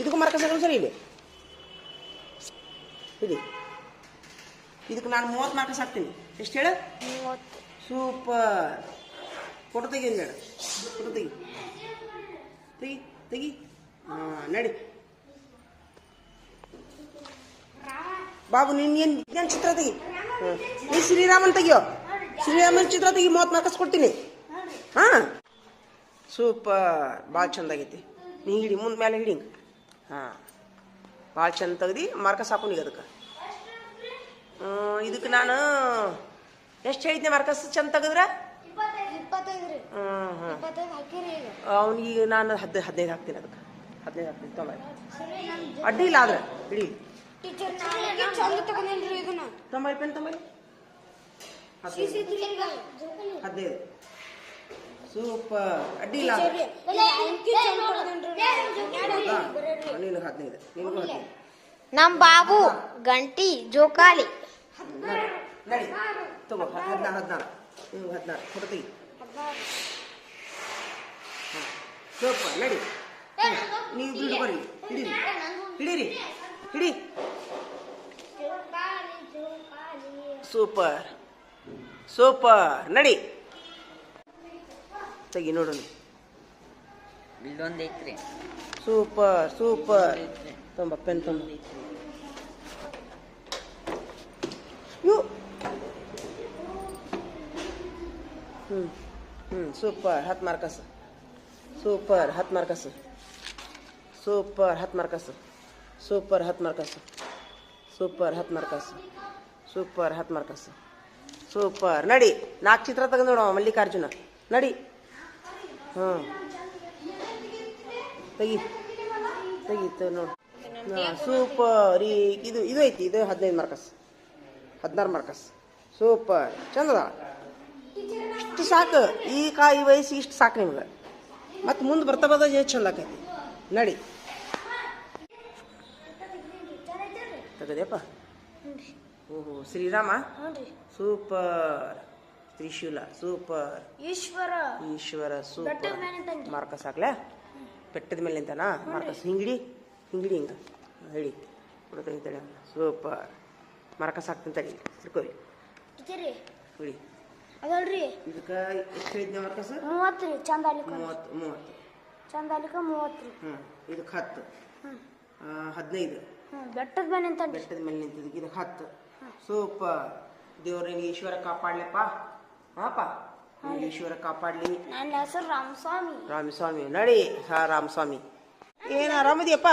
ಇದಕ್ಕೂ ಮಾರ್ಕಸ್ ಹಾಕೋಣ ಸರಿ ಇಲ್ಲಿ. ಇದು ಇದಕ್ಕೆ ನಾನು ಮೂವತ್ತು ಮಾರ್ಕಸ್ ಹಾಕ್ತೀನಿ. ಎಷ್ಟು ಹೇಳು? ಸೂಪರ್. ಫೋಟೋ ತೆಗಿ ಅಂತ ಹೇಳು ಫೋಟೋ ತೆಗಿ. ತೆಗಿ ತೆಗಿ. ಹಾಂ ನಡಿ. ಬಾಬು ನಿನ್ನೇನು ಏನು ಚಿತ್ರ ತೆಗಿ? ಹಾಂ. ನೀ ಶ್ರೀರಾಮನ್ ತೆಗಿಯೋ? ಶ್ರೀರಾಮನ್ ಚಿತ್ರ ತೆಗಿ ಮೂವತ್ತು ಮಾರ್ಕಸ್ ಕೊಡ್ತೀನಿ. ಹಾಂ. ಸೂಪರ್. ಭಾಳ ಚಂದ ಆಗೈತಿ ನೀ ಹಿಡಿ ಮುಂದೆ ಮೇಲೆ ಹಿಡಿ. ಹಾಂ. ಭಾಳ ಚಂದ ತೆಗ್ದು ಮಾರ್ಕಸ್ ಹಾಕೊಂಡು ಈಗ ಅದಕ್ಕೆ. ಇದಕ್ಕೆ ನಾನು ಎಷ್ಟು ಹೇಳಿದ್ನೆ ಮಾರ್ಕಸ್? ಚಂದ ತೆಗೆದ್ರೆ ಅವ್ನಿಗೆ ನಾನು ಹದ್, ಹದಿನೈದು ಹಾಕ್ತೀನಿ ಅದಕ್ಕೆ. ಹದಿನೈದು ಹಾಕ್ತೀನಿ ತೊಂಬ ಅಡ್ಡಿ ಇಲ್ಲ ಆದ್ರೆ, ಇಡೀ. ತೊಂಬೈ ಪೆನ್ ತೊಂಬೈ ಹದಿನೈದು. ಸೂಪರ್ ಅಡ್ಡಿಲ್ಲ ನೀನು ಹದಿನೈದು ನಿನಗೂ ಹದಿನೈದು ನಮ್ ಬಾಬು ಗಂಟಿ ಜೋಕಾಲಿ ನಡಿ ತಗೋ ಹದಿನಾರು ಹದಿನಾರು ನೀವು ಹದಿನಾರು ಫೋಟೋ ಸೂಪರ್ ನಡಿ. ನೀವು ದುಡ್ಡು ಬರ್ರಿ ಹಿಡೀರಿ ಹಿಡೀರಿ ಹಿಡಿ ಸೂಪರ್ ಸೂಪರ್ ನಡಿ ತೆಗಿ ನೋಡೋಣ. ಇಲ್ಲೊಂದು ಐತ್ರಿ ಸೂಪರ್ ಸೂಪರ್. ತುಂಬ ಪೆನ್ ತುಂಬ. ಯು. ಹ್ಞೂ ಹ್ಞೂ ಸೂಪರ್. ಹತ್ತು ಮಾರ್ಕಸ್. ಸೂಪರ್ ಹತ್ತು ಮಾರ್ಕಸ್. ಸೂಪರ್ ಹತ್ತು ಮಾರ್ಕಸ್. ಸೂಪರ್ ಹತ್ತು ಮಾರ್ಕಸ್. ಸೂಪರ್ ಹತ್ತು ಮಾರ್ಕಸ್. ಸೂಪರ್ ಹತ್ತು ಮಾರ್ಕಸ್. ಸೂಪರ್. ನಡಿ ನಾಲ್ಕು ಚಿತ್ರ ತೆಗೆದು ನೋಡವ ಮಲ್ಲಿಕಾರ್ಜುನ. ನಡಿ. ಹ್ಞೂ ತೆಗಿ. ತೆಗೀತು ನೋಡಿ. ಹಾಂ ಸೂಪರ್. ಈ ಇದು ಇದು ಐತಿ ಇದು ಹದಿನೈದು ಮಾರ್ಕಸ್ ಹದಿನಾರು ಮಾರ್ಕಸ್ ಸೂಪರ್. ಚಂದದ? ಇಷ್ಟು ಸಾಕು. ಈ ಕಾ ಈ ವಯಸ್ಸಿಗೆ ಇಷ್ಟು ಸಾಕು ನಿಮ್ಗೆ. ಮತ್ತು ಮುಂದೆ ಬರ್ತಾ ಬರ್ತಾ ಎಷ್ಟು ಚಂದ ಆಕೈತಿ. ನಡಿ. ತಗದೇಪ್ಪ ಓಹೋ ಶ್ರೀರಾಮ? ಸೂಪರ್. ತ್ರಿಶೂಲ super Eshwara. Eshwara super marks ಹಾಕ್ಲೆ ಬೆಟ್ಟದ ಮೇಲೆ ನಿಂತಾನ? ಮಾರ್ಕಸ್ ಹಿಂಗಿಡಿ ಹಿಂಗಿಡಿ ಹಿಂಗ. ಹೇಳಿ ಹುಡುಗ ಸೂಪರ್ ಮಾರ್ಕಸ್ ಹಾಕ್ತೀನಿ ಹೇಳಿ. ತಿರ್ಕೋರಿ ಹೇಳಿ ಅದಲ್ರಿ. ಇದಕ್ಕೆ ಎಷ್ಟು ಹೇಳಿದ್ನೆ ಮಾರ್ಕಸ್? ಮೂವತ್ತು ರೀ ಚಂದ ಅಲಿಕ ಮೂವತ್ತು ಮೂವತ್ತು. ಚಂದ ಅಲಿಕ ಮೂವತ್ತು ರೀ. ಹ್ಞೂ ಇದಕ್ಕೆ ಹತ್ತು. ಹದಿನೈದು. ಬೆಟ್ಟದ ಮೇಲೆ ಅಂತ ಬೆಟ್ಟದ ಮೇಲೆ ನಿಂತಿದ್ದಕ್ಕೆ ಇದಕ್ಕೆ ಹತ್ತು. ಸೂಪರ್ ದೇವ್ರ ನಿನಗೆ ಈಶ್ವರ ಕಾಪಾಡ್ಲಪ್ಪ. ಹಾಪ? ಈಶ್ವರ ಕಾಪಾಡ್ಲಿ. ನನ್ನ ಹೆಸರು ರಾಮಸ್ವಾಮಿ. ರಾಮಸ್ವಾಮಿ. ನಡಿ ಹಾ ರಾಮಸ್ವಾಮಿ. ಏನು ಆರಾಮದಿಯಪ್ಪ?